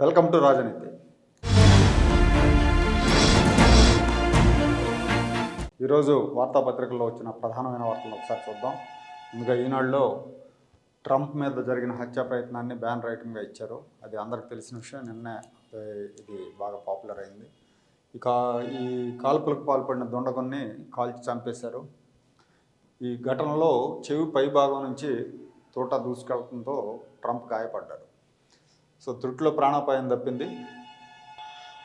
Welcome to రాజనీతి. ఈరోజు వార్తాపత్రికల్లో వచ్చిన ప్రధానమైన వార్తలను ఒకసారి చూద్దాం. ముందుగా ఈనాడులో ట్రంప్ మీద జరిగిన హత్యా ప్రయత్నాన్ని బ్యాన్ రైటింగ్గా ఇచ్చారు. అది అందరికి తెలిసిన విషయం. నిన్నే ఇది బాగా పాపులర్ అయింది. ఇక ఈ కాల్పులకు పాల్పడిన దుండగుల్ని కాల్చి చంపేశారు. ఈ ఘటనలో చెవి పై భాగం నుంచి తోట దూసుకెళ్ళడంతో ట్రంప్ గాయపడ్డారు సో త్రుట్లో ప్రాణాపాయం తప్పింది.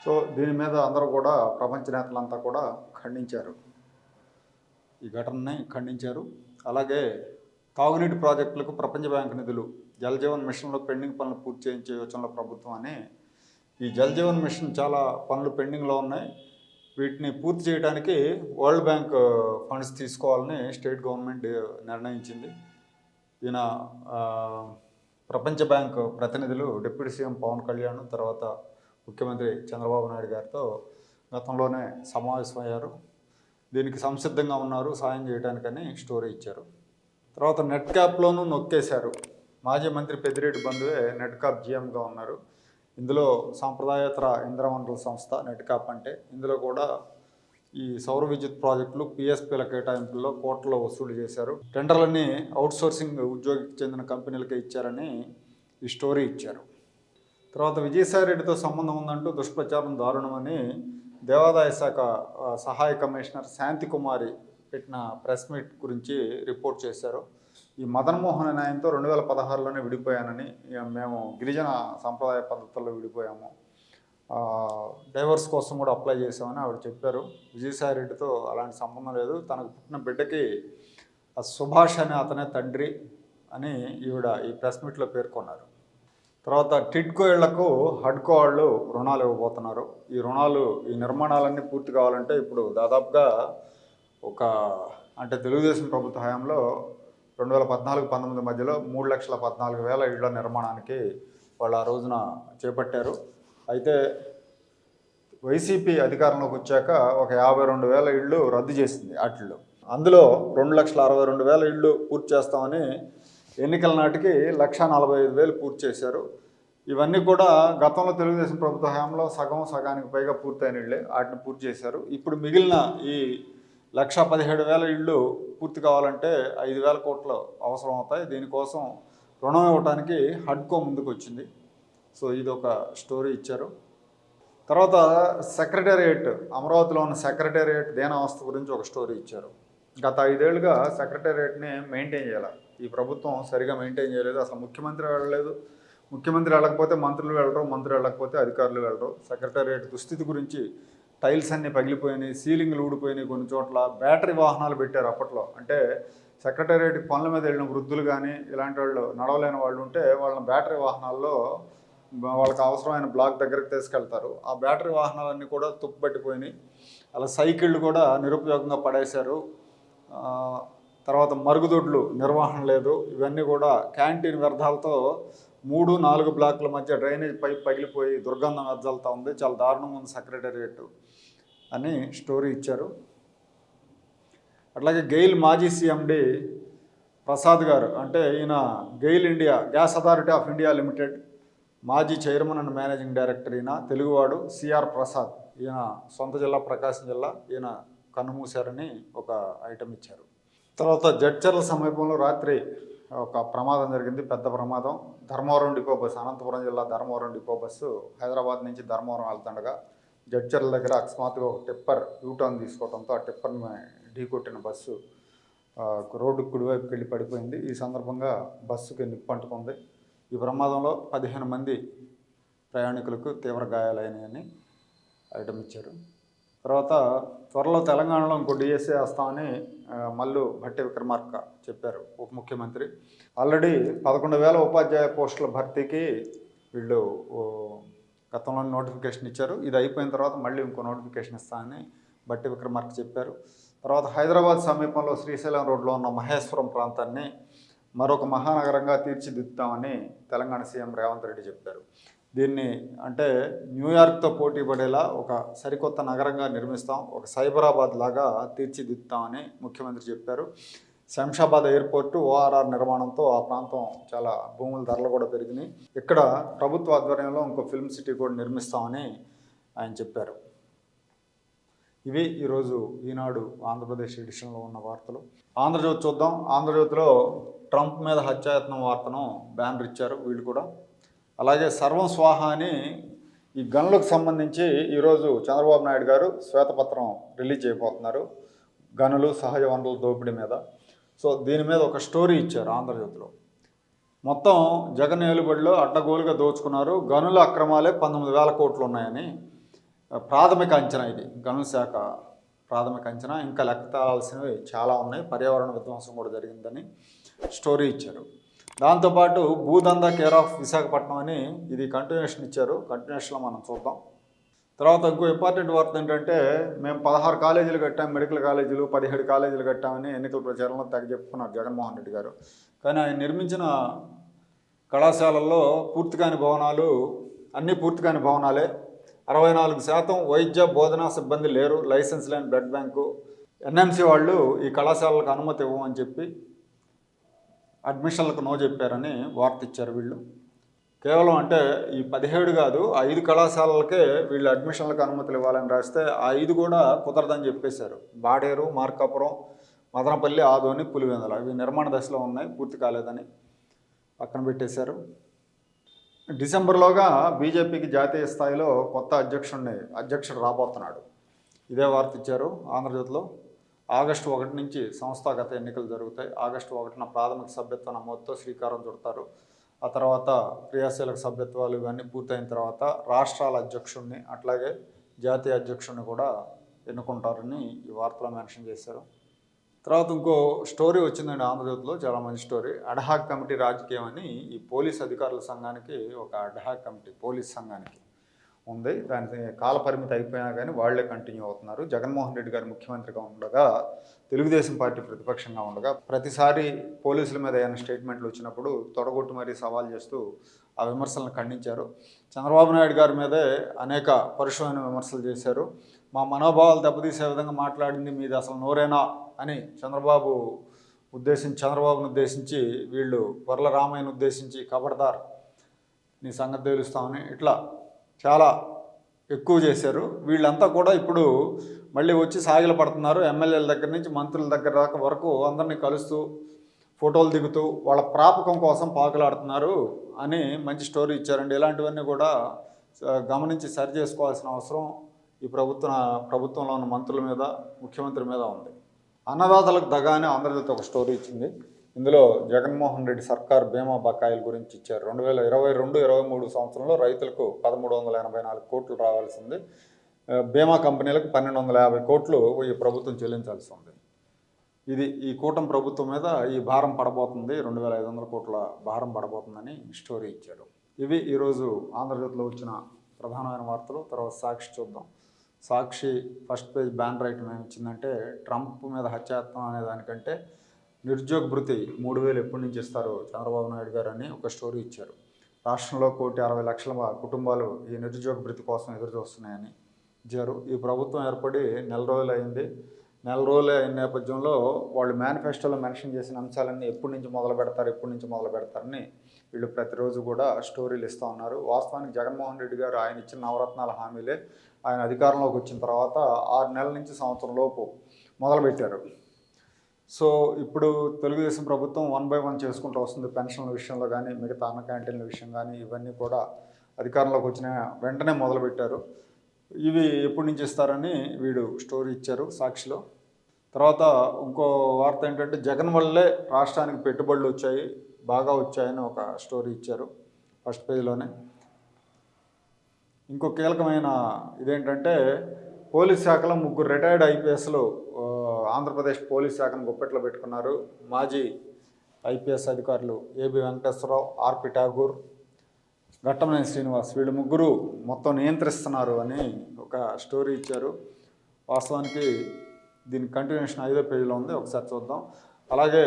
సో దీని మీద అందరూ కూడా ప్రపంచ నేతలంతా కూడా ఖండించారు. ఈ ఘటనని ఖండించారు. అలాగే తాగునీటి ప్రాజెక్టులకు ప్రపంచ బ్యాంకు నిధులు జలజీవన్ మిషన్లో పెండింగ్ పనులు పూర్తి చేయించే యోచనలో ప్రభుత్వం అని ఈ జలజీవన్ మిషన్ చాలా పనులు పెండింగ్లో ఉన్నాయి. వీటిని పూర్తి చేయడానికి వరల్డ్ బ్యాంక్ ఫండ్స్ తీసుకోవాలని స్టేట్ గవర్నమెంట్ నిర్ణయించింది. ఈయన ప్రపంచ బ్యాంకు ప్రతినిధులు డిప్యూటీ సీఎం పవన్ కళ్యాణ్ తర్వాత ముఖ్యమంత్రి చంద్రబాబు నాయుడు గారితో గతంలోనే సమావేశమయ్యారు. దీనికి సంసిద్ధంగా ఉన్నారు సాయం చేయడానికని స్టోరీ ఇచ్చారు. తర్వాత నెట్ క్యాప్లోనూ నొక్కేశారు. మాజీ మంత్రి పెద్దిరెడ్డి బంధువే నెట్ క్యాప్ జీఎంగా ఉన్నారు. ఇందులో సాంప్రదాయేతర ఇంద్రవనరుల సంస్థ నెట్ క్యాప్ అంటే ఇందులో కూడా ఈ సౌర విద్యుత్ ప్రాజెక్టులు పిఎస్పీల కేటాయింపుల్లో కోట్ల వసూలు చేశారు. టెండర్లన్నీ అవుట్సోర్సింగ్ ఉద్యోగికి చెందిన కంపెనీలకే ఇచ్చారని ఈ స్టోరీ ఇచ్చారు. తర్వాత విజయసాయి రెడ్డితో సంబంధం ఉందంటూ దుష్ప్రచారం దారుణమని దేవాదాయ శాఖ సహాయ కమిషనర్ శాంతి కుమారి పెట్టిన ప్రెస్ మీట్ గురించి రిపోర్ట్ చేశారు. ఈ మదన్ మోహన్ రెండు వేల పదహారులోనే విడిపోయానని మేము గిరిజన సాంప్రదాయ పద్ధతుల్లో విడిపోయాము. డైవర్స్ కోసం కూడా అప్లై చేసామని ఆవిడ చెప్పారు. విజయసాయి రెడ్డితో అలాంటి సంబంధం లేదు. తనకు పుట్టిన బిడ్డకి సుభాష్ అనే అతనే తండ్రి అని ఈవిడ ఈ ప్రెస్ మీట్లో పేర్కొన్నారు. తర్వాత టిడ్కో ఇళ్ళకు హడ్కో వాళ్ళు రుణాలు ఇవ్వబోతున్నారు. ఈ రుణాలు ఈ నిర్మాణాలన్నీ పూర్తి కావాలంటే ఇప్పుడు దాదాపుగా ఒక అంటే తెలుగుదేశం ప్రభుత్వ హయాంలో రెండు వేల పద్నాలుగు పంతొమ్మిది మధ్యలో మూడు లక్షల పద్నాలుగు వేల ఇళ్ళ నిర్మాణానికి వాళ్ళు ఆ రోజున చేపట్టారు. అయితే వైసీపీ అధికారంలోకి వచ్చాక ఒక యాభై రెండు వేల ఇళ్ళు రద్దు చేసింది అట్లు అందులో రెండు లక్షల అరవై రెండు వేల ఇళ్ళు పూర్తి చేస్తామని ఎన్నికల నాటికి లక్ష నలభై ఐదు వేలు పూర్తి చేశారు. ఇవన్నీ కూడా గతంలో తెలుగుదేశం ప్రభుత్వ హయాంలో సగం సగానికి పైగా పూర్తయిన ఇళ్ళే. వాటిని పూర్తి చేశారు. ఇప్పుడు మిగిలిన ఈ లక్ష పదిహేడు వేల ఇళ్ళు పూర్తి కావాలంటే ఐదు వేల కోట్లు అవసరం అవుతాయి దీనికోసం రుణం ఇవ్వడానికి హడ్కో ముందుకు వచ్చింది సో ఇది ఒక స్టోరీ ఇచ్చారు. తర్వాత సెక్రటేరియట్ అమరావతిలో ఉన్న సెక్రటేరియట్ దేనావస్థ గురించి ఒక స్టోరీ ఇచ్చారు. గత ఐదేళ్ళుగా సెక్రటేరియట్ని మెయింటైన్ చేయాలి. ఈ ప్రభుత్వం సరిగా మెయింటైన్ చేయలేదు. అసలు ముఖ్యమంత్రి వెళ్ళలేదు. ముఖ్యమంత్రి వెళ్ళకపోతే మంత్రులు వెళ్ళరు మంత్రులు వెళ్ళకపోతే అధికారులు వెళ్ళరు. సెక్రటేరియట్ దుస్థితి గురించి టైల్స్ అన్నీ పగిలిపోయినాయి సీలింగ్లు ఊడిపోయినాయి కొన్ని చోట్ల. బ్యాటరీ వాహనాలు పెట్టారు అప్పట్లో. అంటే సెక్రటేరియట్ పనుల మీద వెళ్ళిన వృద్ధులు కానీ ఇలాంటి వాళ్ళు నడవలేని వాళ్ళు ఉంటే వాళ్ళని బ్యాటరీ వాహనాల్లో వాళ్ళకి అవసరమైన బ్లాక్ దగ్గరికి తీసుకెళ్తారు. ఆ బ్యాటరీ వాహనాలన్నీ కూడా తుప్పుపెట్టిపోయినాయి అలా సైకిళ్ళు కూడా నిరుపయోగంగా పడేశారు. తర్వాత మరుగుదొడ్లు నిర్వహణ లేదు. ఇవన్నీ కూడా క్యాంటీన్ వ్యర్థాలతో మూడు నాలుగు బ్లాకుల మధ్య డ్రైనేజ్ పైప్ పగిలిపోయి దుర్గంధం వెదజల్తా ఉంది. చాలా దారుణంగా ఉంది సెక్రటేరియట్ అని స్టోరీ ఇచ్చారు. అట్లాగే గెయిల్ మాజీ సీఎండి ప్రసాద్ గారు అంటే ఈయన GAIL India gas authority of India limited మాజీ చైర్మన్ అండ్ మేనేజింగ్ డైరెక్టర్ ఈయన తెలుగువాడు సిఆర్ ప్రసాద్. ఈయన సొంత జిల్లా ప్రకాశం జిల్లా ఈయన కన్నుమూశారని ఒక ఐటెం ఇచ్చారు. తర్వాత జడ్చర్ల సమీపంలో రాత్రి ఒక ప్రమాదం జరిగింది పెద్ద ప్రమాదం. ధర్మవరం డిపో బస్సు అనంతపురం జిల్లా ధర్మవరం డిపో బస్సు హైదరాబాద్ నుంచి ధర్మవరం వెళ్తుండగా జడ్చర్ల దగ్గర అకస్మాత్తుగా ఒక టిప్పర్ యూటర్న్ తీసుకోవడంతో ఆ టిప్పర్ని ఢీకొట్టిన బస్సు రోడ్డు కుడివైపుకి వెళ్ళి పడిపోయింది. ఈ సందర్భంగా బస్సుకి నిప్పంటుకుంది ఈ ప్రమాదంలో పదిహేను మంది ప్రయాణికులకు తీవ్ర గాయాలైనాయని ఐటమ్ ఇచ్చారు. తర్వాత త్వరలో తెలంగాణలో ఇంకో డిఎస్ఏ వస్తామని మల్లు భట్టి విక్రమార్క చెప్పారు ఉప ముఖ్యమంత్రి. ఆల్రెడీ పదకొండు వేల ఉపాధ్యాయ పోస్టుల భర్తీకి వీళ్ళు గతంలో నోటిఫికేషన్ ఇచ్చారు. ఇది అయిపోయిన తర్వాత మళ్ళీ ఇంకో నోటిఫికేషన్ ఇస్తామని భట్టి విక్రమార్క చెప్పారు. తర్వాత హైదరాబాద్ సమీపంలో శ్రీశైలం రోడ్లో ఉన్న మహేశ్వరం ప్రాంతాన్ని మరొక మహానగరంగా తీర్చిదిద్దుతామని తెలంగాణ సీఎం రేవంత్ రెడ్డి చెప్పారు. దీన్ని అంటే న్యూయార్క్తో పోటీ పడేలా ఒక సరికొత్త నగరంగా నిర్మిస్తాం ఒక సైబరాబాద్ లాగా తీర్చిదిద్దుతామని ముఖ్యమంత్రి చెప్పారు. శంషాబాద్ ఎయిర్పోర్టు ఓఆర్ఆర్ నిర్మాణంతో ఆ ప్రాంతం చాలా భూముల ధరలు కూడా పెరిగినాయి. ఇక్కడ ప్రభుత్వ ఆధ్వర్యంలో ఇంకో ఫిల్మ్ సిటీ కూడా నిర్మిస్తామని ఆయన చెప్పారు. ఇవి ఈరోజు ఈనాడు ఆంధ్రప్రదేశ్ ఎడిషన్లో ఉన్న వార్తలు. ఆంధ్రజ్యోతి చూద్దాం. ఆంధ్రజ్యోతిలో ట్రంప్ మీద హత్యాయత్నం వార్తను బ్యానర్ ఇచ్చారు వీళ్ళు కూడా. అలాగే సర్వం స్వాహ అని ఈ గనులకు సంబంధించి ఈరోజు చంద్రబాబు నాయుడు గారు శ్వేతపత్రం రిలీజ్ చేయబోతున్నారు గనులు సహజ వనరుల దోపిడీ మీద. సో దీని మీద ఒక స్టోరీ ఇచ్చారు ఆంధ్రజ్యోతిలో. మొత్తం జగన్ ఏలుబడిలో అడ్డగోలుగా దోచుకున్నారు. గనుల అక్రమాలే పంతొమ్మిది వేల కోట్లు ఉన్నాయని ప్రాథమిక అంచనా ఇది. గనుల శాఖ ప్రాథమిక అంచనా. ఇంకా లెక్క తేలాల్సినవి చాలా ఉన్నాయి. పర్యావరణ విధ్వంసం కూడా జరిగిందని. స్టోరీ ఇచ్చారు. దాంతోపాటు భూదందా కేర్ ఆఫ్ విశాఖపట్నం అని ఇది కంటిన్యూషన్ ఇచ్చారు. కంటిన్యూషన్లో మనం చూద్దాం. తర్వాత ఇంకో ఇంపార్టెంట్ వార్త ఏంటంటే మేము పదహారు కాలేజీలు కట్టాం మెడికల్ కాలేజీలు పదిహేడు కాలేజీలు కట్టామని ఎన్నికల ప్రచారంలో తెగ చెప్పుకున్నారు జగన్మోహన్ రెడ్డి గారు. కానీ ఆయన నిర్మించిన కళాశాలల్లో పూర్తి కాని భవనాలు అన్నీ పూర్తి కాని భవనాలే. అరవై నాలుగు శాతం వైద్య బోధనా సిబ్బంది లేరు. లైసెన్స్ లేని బ్లడ్ బ్యాంకు. ఎన్ఎంసి వాళ్ళు ఈ కళాశాలకు అనుమతి ఇవ్వమని చెప్పి అడ్మిషన్లకు నో చెప్పారని వార్త ఇచ్చారు వీళ్ళు. కేవలం అంటే ఈ పదిహేడు కాదు ఐదు కళాశాలలకే వీళ్ళు అడ్మిషన్లకు అనుమతులు ఇవ్వాలని రాస్తే ఆ ఐదు కూడా కుదరదని చెప్పేశారు. బాడేరు మార్కాపురం మదనపల్లి ఆదోని పులివెందల ఇవి నిర్మాణ దశలో ఉన్నాయి పూర్తి కాలేదని పక్కన పెట్టేశారు. డిసెంబర్లోగా బీజేపీకి జాతీయ స్థాయిలో కొత్త అధ్యక్షుడిని అధ్యక్షుడు రాబోతున్నాడు. ఇదే వార్త ఇచ్చారు ఆంధ్రజ్యోతిలో. ఆగస్టు ఒకటి నుంచి సంస్థాగత ఎన్నికలు జరుగుతాయి. ఆగస్టు ఒకటిన ప్రాథమిక సభ్యత్వ నమోదుతో శ్రీకారం చుడతారు. ఆ తర్వాత క్రియాశీలక సభ్యత్వాలు ఇవన్నీ పూర్తయిన తర్వాత రాష్ట్రాల అధ్యక్షుడిని అట్లాగే జాతీయ అధ్యక్షుడిని కూడా ఎన్నుకుంటారని ఈ వార్తలో మెన్షన్ చేశారు. తర్వాత ఇంకో స్టోరీ వచ్చిందండి ఆంధ్రజ్యోతిలో చాలా మంచి స్టోరీ. అడ్హాక్ కమిటీ రాజకీయం అని ఈ పోలీస్ అధికారుల సంఘానికి ఒక అడ్హాక్ కమిటీ పోలీస్ సంఘానికి ఉంది. దాని కాలపరిమితి అయిపోయినా కానీ వాళ్ళే కంటిన్యూ అవుతున్నారు. జగన్మోహన్ రెడ్డి గారు ముఖ్యమంత్రిగా ఉండగా తెలుగుదేశం పార్టీ ప్రతిపక్షంగా ఉండగా ప్రతిసారి పోలీసుల మీద ఏమైనా స్టేట్మెంట్లు వచ్చినప్పుడు తొడగొట్టు మరీ సవాల్ చేస్తూ ఆ విమర్శలను ఖండించారు. చంద్రబాబు నాయుడు గారి మీదే అనేక పరుషమైన విమర్శలు చేశారు. మా మనోభావాలు దెబ్బతీసే విధంగా మాట్లాడింది మీది అసలు నోరేనా అని చంద్రబాబు ఉద్దేశించి చంద్రబాబును ఉద్దేశించి వీళ్ళు వరల రామయ్యను ఉద్దేశించి కబడ్దార్ నీ సంగతి తెలుస్తామని ఇట్లా చాలా ఎక్కువ చేశారు. వీళ్ళంతా కూడా ఇప్పుడు మళ్ళీ వచ్చి సాగిల పడుతున్నారు. ఎమ్మెల్యేల దగ్గర నుంచి మంత్రుల దగ్గర దాకా వరకు అందరినీ కలుస్తూ ఫోటోలు దిగుతూ వాళ్ళ ప్రాపకం కోసం పాకులాడుతున్నారు అని మంచి స్టోరీ ఇచ్చారండి. ఇలాంటివన్నీ కూడా గమనించి సరి చేసుకోవాల్సిన అవసరం ఈ ప్రభుత్వ ప్రభుత్వంలో ఉన్న మంత్రుల మీద ముఖ్యమంత్రి మీద ఉంది. అన్నదాతలకు దగా అని ఆంధ్రజ్యోతి ఒక స్టోరీ ఇచ్చింది. ఇందులో జగన్మోహన్ రెడ్డి సర్కార్ బీమా బకాయిల గురించి ఇచ్చారు. రెండు వేల ఇరవై రెండు ఇరవై మూడు సంవత్సరంలో రైతులకు పదమూడు వందల ఎనభై నాలుగు కోట్లు రావాల్సింది. బీమా కంపెనీలకు పన్నెండు వందల యాభై కోట్లు ఈ ప్రభుత్వం చెల్లించాల్సి ఉంది. ఇది ఈ కూటమి ప్రభుత్వం మీద ఈ భారం పడబోతుంది. రెండు వేల ఐదు వందల కోట్ల భారం పడబోతుందని స్టోరీ ఇచ్చాడు. ఇవి ఈరోజు ఆంధ్రజ్యోతిలో వచ్చిన ప్రధానమైన వార్తలు. తర్వాత సాక్షి చూద్దాం. Sakshi first page ban right ఏమి ఇచ్చిందంటే ట్రంప్ మీద హత్యాత్వం అనే దానికంటే నిరుద్యోగ భృతి మూడు వేలు ఎప్పటి నుంచి ఇస్తారు చంద్రబాబు నాయుడు గారు అని ఒక స్టోరీ ఇచ్చారు. రాష్ట్రంలో కోటి అరవై లక్షల కుటుంబాలు ఈ నిరుద్యోగ భృతి కోసం ఎదురు చూస్తున్నాయని ఇచ్చారు. ఈ ప్రభుత్వం ఏర్పడి నెల రోజులు అయింది. నెల రోజులు అయిన నేపథ్యంలో వాళ్ళు మేనిఫెస్టోలో మెన్షన్ చేసిన అంశాలన్నీ ఎప్పటి నుంచి మొదలు పెడతారు ఎప్పటి నుంచి మొదలు పెడతారని వీళ్ళు ప్రతిరోజు కూడా స్టోరీలు ఇస్తూ ఉన్నారు. వాస్తవానికి జగన్మోహన్ రెడ్డి గారు ఆయన ఇచ్చిన నవరత్నాల హామీలే ఆయన అధికారంలోకి వచ్చిన తర్వాత ఆరు నెలల నుంచి సంవత్సరం లోపు మొదలుపెట్టారు. సో ఇప్పుడు తెలుగుదేశం ప్రభుత్వం వన్ బై వన్ చేసుకుంటూ వస్తుంది పెన్షన్ల విషయంలో కానీ మిగతా అన్న క్యాంటీన్ల విషయం కానీ ఇవన్నీ కూడా అధికారంలోకి వచ్చిన వెంటనే మొదలుపెట్టారు. ఇవి ఎప్పటి నుంచి ఇస్తారని వీడు స్టోరీ ఇచ్చారు సాక్షిలో. తర్వాత ఇంకో వార్త ఏంటంటే జగన్ వల్లే రాష్ట్రానికి పెట్టుబడులు వచ్చాయి బాగా వచ్చాయని ఒక స్టోరీ ఇచ్చారు ఫస్ట్ పేజీలోనే. ఇంకో కీలకమైన ఇదేంటంటే పోలీస్ శాఖలో ముగ్గురు రిటైర్డ్ ఐపీఎస్లు ఆంధ్రప్రదేశ్ పోలీస్ శాఖను గుప్పెట్లో పెట్టుకున్నారు. మాజీ ఐపీఎస్ అధికారులు ఏబి వెంకటేశ్వరరావు ఆర్పి ఠాగూర్ ఘట్టమనేని శ్రీనివాస్ వీళ్ళు ముగ్గురు మొత్తం నియంత్రిస్తున్నారు అని ఒక స్టోరీ ఇచ్చారు. వాస్తవానికి దీని కంటిన్యూషన్ ఐదో పేజీలో ఉంది. ఒకసారి చూద్దాం. అలాగే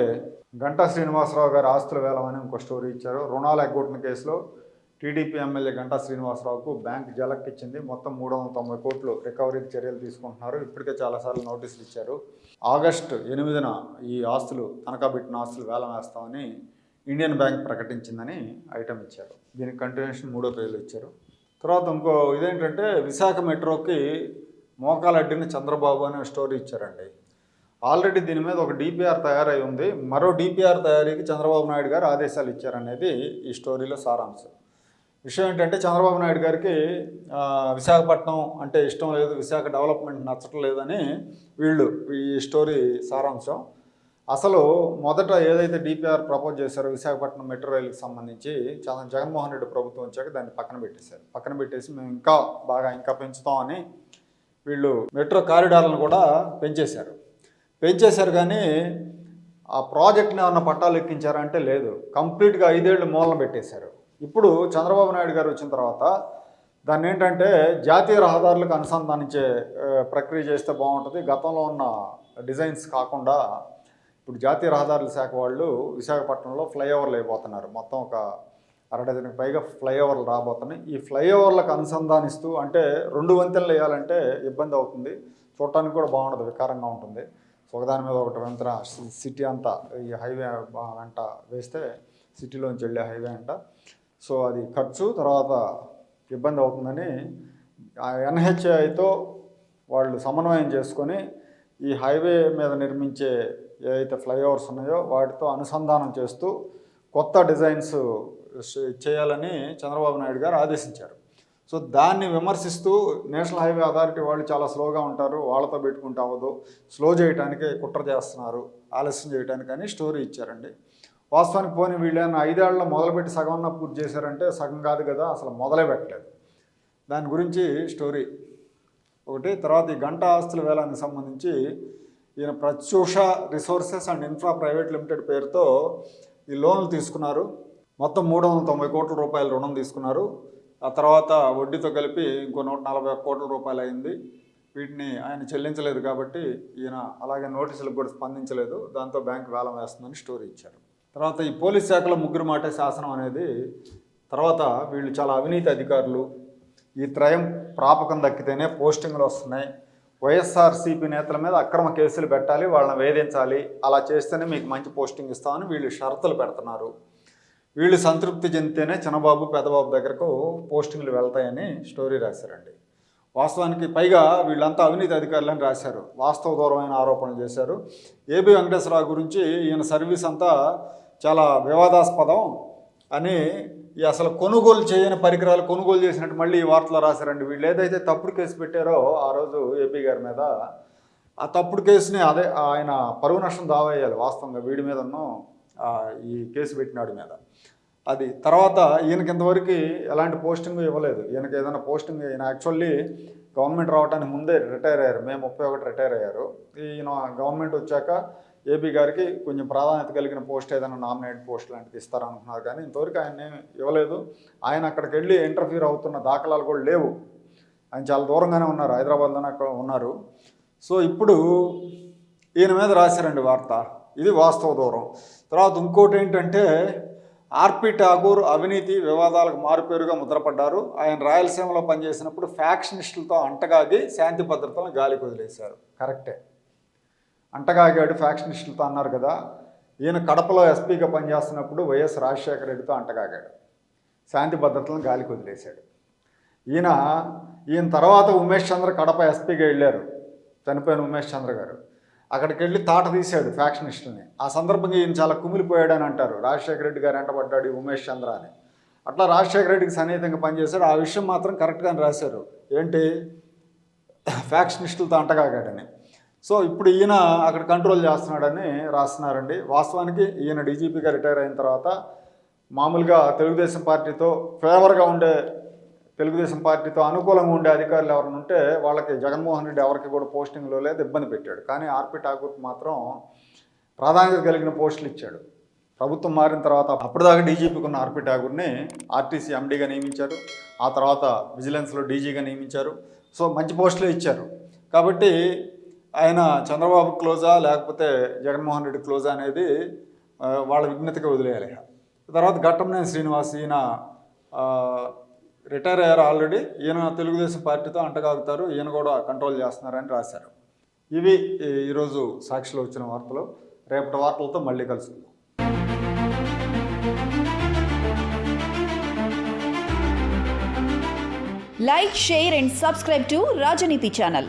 గంటా శ్రీనివాసరావు గారి ఆస్తుల వేలం అని ఇంకో స్టోరీ ఇచ్చారు. రుణాలు ఎగ్గొట్టిన కేసులో టీడీపీ ఎమ్మెల్యే గంటా శ్రీనివాసరావుకు బ్యాంక్ జలక్ ఇచ్చింది. మొత్తం మూడు వందల తొంభై కోట్లు రికవరీకి చర్యలు తీసుకుంటున్నారు. ఇప్పటికే చాలాసార్లు నోటీసులు ఇచ్చారు. ఆగస్టు ఎనిమిదిన ఈ ఆస్తులు తనఖా పెట్టిన ఆస్తులు వేలం వేస్తామని ఇండియన్ బ్యాంక్ ప్రకటించిందని ఐటమ్ ఇచ్చారు. దీనికి కంటిన్యూషన్ మూడో పేర్లు ఇచ్చారు. తర్వాత ఇంకో ఇదేంటంటే విశాఖ మెట్రోకి మోకాలడ్డిన చంద్రబాబు అనే స్టోరీ ఇచ్చారండి. ఆల్రెడీ దీని మీద ఒక డిపిఆర్ తయారై ఉంది. మరో డిపిఆర్ తయారీకి చంద్రబాబు నాయుడు గారు ఆదేశాలు ఇచ్చారనేది ఈ స్టోరీలో సారాంశం. విషయం ఏంటంటే చంద్రబాబు నాయుడు గారికి విశాఖపట్నం అంటే ఇష్టం లేదు విశాఖ డెవలప్మెంట్ నచ్చటం లేదని వీళ్ళు ఈ స్టోరీ సారాంశం. అసలు మొదట ఏదైతే డిపిఆర్ ప్రపోజ్ చేశారో విశాఖపట్నం మెట్రో రైలుకి సంబంధించి చాలా జగన్మోహన్ రెడ్డి ప్రభుత్వం వచ్చాక దాన్ని పక్కన పెట్టేశారు. పక్కన పెట్టేసి మేము ఇంకా బాగా ఇంకా పెంచుతామని వీళ్ళు మెట్రో కారిడార్లను కూడా పెంచేశారు. పెంచేశారు కానీ ఆ ప్రాజెక్ట్ని ఏమన్నా పట్టాలు ఎక్కించారంటే లేదు. కంప్లీట్గా ఐదేళ్ళు మూలన పెట్టేశారు. ఇప్పుడు చంద్రబాబు నాయుడు గారు వచ్చిన తర్వాత దాన్ని ఏంటంటే జాతీయ రహదారులకు అనుసంధానించే ప్రక్రియ చేస్తే బాగుంటుంది. గతంలో ఉన్న డిజైన్స్ కాకుండా ఇప్పుడు జాతీయ రహదారుల శాఖ వాళ్ళు విశాఖపట్నంలో ఫ్లైఓవర్లు అయిపోతున్నారు. మొత్తం ఒక అరడజనకు పైగా ఫ్లైఓవర్లు రాబోతున్నాయి. ఈ ఫ్లైఓవర్లకు అనుసంధానిస్తూ అంటే రెండు వంతెనలు వేయాలంటే ఇబ్బంది అవుతుంది. చూడటానికి కూడా బాగుండదు వికారంగా ఉంటుంది. సో ఒకదాని మీద ఒకటి వెంతన సిటీ అంతా ఈ హైవే వెంట వేస్తే సిటీలోంచి వెళ్ళే హైవే అంట. సో అది ఖర్చు తర్వాత ఇబ్బంది అవుతుందని ఎన్హెచ్ఐతో వాళ్ళు సమన్వయం చేసుకొని ఈ హైవే మీద నిర్మించే ఏదైతే ఫ్లైఓవర్స్ ఉన్నాయో వాటితో అనుసంధానం చేస్తూ కొత్త డిజైన్స్ చేయాలని చంద్రబాబు నాయుడు గారు ఆదేశించారు. సో దాన్ని విమర్శిస్తూ నేషనల్ హైవే అథారిటీ వాళ్ళు చాలా స్లోగా ఉంటారు వాళ్ళతో పెట్టుకుంటే అవ్వదు స్లో చేయడానికి కుట్ర చేస్తున్నారు ఆలస్యం చేయడానికి అని స్టోరీ ఇచ్చారండి. వాస్తవానికి పోనీ వీళ్ళని ఐదేళ్ళలో మొదలుపెట్టి సగం పూర్తి చేశారంటే సగం కాదు కదా అసలు మొదలే పెట్టలేదు. దాని గురించి స్టోరీ ఒకటి తర్వాత ఈ గంట ఆస్తుల వేలానికి సంబంధించి ఈయన Pratyusha resources and infra private limited పేరుతో ఈ లోన్లు తీసుకున్నారు. మొత్తం మూడు వందల తొంభై కోట్ల రూపాయలు రుణం తీసుకున్నారు. ఆ తర్వాత వడ్డీతో కలిపి ఇంకో నూట నలభై ఒక్క కోట్ల రూపాయలు అయింది. వీటిని ఆయన చెల్లించలేదు కాబట్టి ఈయన అలాగే నోటీసులకు కూడా స్పందించలేదు. దాంతో బ్యాంక్ వేలం వేస్తుందని స్టోరీ ఇచ్చారు. తర్వాత ఈ పోలీస్ శాఖలో ముగ్గురు మాట శాసనం అనేది తర్వాత వీళ్ళు చాలా అవినీతి అధికారులు. ఈ త్రయం ప్రాపకం దక్కితేనే పోస్టింగ్లు వస్తున్నాయి. వైఎస్ఆర్సీపీ నేతల మీద అక్రమ కేసులు పెట్టాలి వాళ్ళని వేధించాలి. అలా చేస్తేనే మీకు మంచి పోస్టింగ్ ఇస్తామని వీళ్ళు షరతులు పెడుతున్నారు. వీళ్ళు సంతృప్తి చెందితేనే చిన్నబాబు పెద్దబాబు దగ్గరకు పోస్టింగ్లు వెళ్తాయని స్టోరీ రాశారండి. వాస్తవానికి పైగా వీళ్ళంతా అవినీతి అధికారులని రాశారు. వాస్తవ దూరమైన ఆరోపణలు చేశారు. ఏబి వెంకటేశ్వరరావు గురించి ఈయన సర్వీస్ అంతా చాలా వివాదాస్పదం అని ఈ అసలు కొనుగోలు చేయని పరికరాలు కొనుగోలు చేసినట్టు మళ్ళీ ఈ వార్తలో రాశారండి. వీళ్ళు ఏదైతే తప్పుడు కేసు పెట్టారో ఆ రోజు ఏపీ గారి మీద ఆ తప్పుడు కేసుని అదే ఆయన పరువు నష్టం దావా వేయాలి వాస్తవంగా వీడి మీదనో ఈ కేసు పెట్టినాడు మీద. అది తర్వాత ఈయనకి ఇంతవరకు ఎలాంటి పోస్టింగ్ ఇవ్వలేదు. ఈయనకి ఏదైనా పోస్టింగ్ ఈయన యాక్చువల్లీ గవర్నమెంట్ రావడానికి ముందే రిటైర్ అయ్యారు. మే ముప్పై ఒకటి రిటైర్ అయ్యారు. ఈయన గవర్నమెంట్ వచ్చాక ఏపీ గారికి కొంచెం ప్రాధాన్యత కలిగిన పోస్ట్ ఏదైనా నామినేట్ పోస్ట్ లాంటిది ఇస్తారనుకున్నారు కానీ ఇంతవరకు ఆయన ఇవ్వలేదు. ఆయన అక్కడికి వెళ్ళి ఇంటర్ఫీర్ అవుతున్న దాఖలాలు కూడా లేవు. ఆయన చాలా దూరంగానే ఉన్నారు హైదరాబాద్లోనే అక్కడ ఉన్నారు. సో ఇప్పుడు ఈయన మీద రాశారండి వార్త. ఇది వాస్తవ దూరం. తర్వాత ఇంకోటి ఏంటంటే ఆర్పి ఠాగూర్ అవినీతి వివాదాలకు మారుపేరుగా ముద్రపడ్డారు. ఆయన రాయలసీమలో పనిచేసినప్పుడు ఫ్యాక్షనిస్టులతో అంటగాగి శాంతి భద్రతలను గాలికి వదిలేశారు. కరెక్టే. అంటగాగాడు ఫ్యాక్షనిస్టులతో అన్నారు కదా ఈయన కడపలో ఎస్పీగా పనిచేస్తున్నప్పుడు వైఎస్ రాజశేఖర రెడ్డితో అంటగాగాడు. శాంతి భద్రతలను గాలికి వదిలేశాడు. ఈయన ఈయన తర్వాత ఉమేష్ చంద్ర కడప ఎస్పీగా వెళ్ళారు చనిపోయిన ఉమేష్ చంద్ర గారు. అక్కడికి వెళ్ళి తాట తీశాడు ఫ్యాక్షనిస్టుని ఆ సందర్భంగా ఈయన చాలా కుమిలిపోయాడు అని అంటారు. రాజశేఖర రెడ్డి గారు వెంటబడ్డాడు ఉమేష్ చంద్ర అని. అట్లా రాజశేఖర రెడ్డికి సన్నిహితంగా పనిచేశాడు. ఆ విషయం మాత్రం కరెక్ట్గానే రాశారు. ఏంటి? ఫ్యాక్షనిస్టులతో అంటగాగాడని. సో ఇప్పుడు ఈయన అక్కడ కంట్రోల్ చేస్తున్నాడని రాస్తున్నారండి. వాస్తవానికి ఈయన డీజీపీగా రిటైర్ అయిన తర్వాత మామూలుగా తెలుగుదేశం పార్టీతో ఫేవర్గా ఉండే తెలుగుదేశం పార్టీతో అనుకూలంగా ఉండే అధికారులు ఎవరైనా ఉంటే వాళ్ళకి జగన్మోహన్ రెడ్డి ఎవరికి కూడా పోస్టింగ్లో లేదు ఇబ్బంది పెట్టాడు. కానీ ఆర్పి ఠాకూర్కి మాత్రం ప్రాధాన్యత కలిగిన పోస్టులు ఇచ్చాడు. ప్రభుత్వం మారిన తర్వాత అప్పటిదాకా డీజీపీకి ఉన్న ఆర్పి ఠాకూర్ని ఆర్టీసీ ఎండీగా నియమించారు. ఆ తర్వాత విజిలెన్స్లో డీజీగా నియమించారు. సో మంచి పోస్టులే ఇచ్చారు. కాబట్టి ఆయన చంద్రబాబు క్లోజా లేకపోతే జగన్మోహన్ రెడ్డి క్లోజా అనేది వాళ్ళ విజ్ఞతగా వదిలేయాలి తర్వాత ఘట్టంనేని శ్రీనివాస్ ఈయన రిటైర్ అయ్యారు ఆల్రెడీ. ఈయన తెలుగుదేశం పార్టీతో అంటగాగుతారు. ఈయన కూడా కంట్రోల్ చేస్తున్నారని రాశారు. ఇవి ఈ- ఈరోజు సాక్షిలో వచ్చిన వార్తలు. రేపటి వార్తలతో మళ్ళీ కలుసుకుందాం. Like share and subscribe to Rajaneeti channel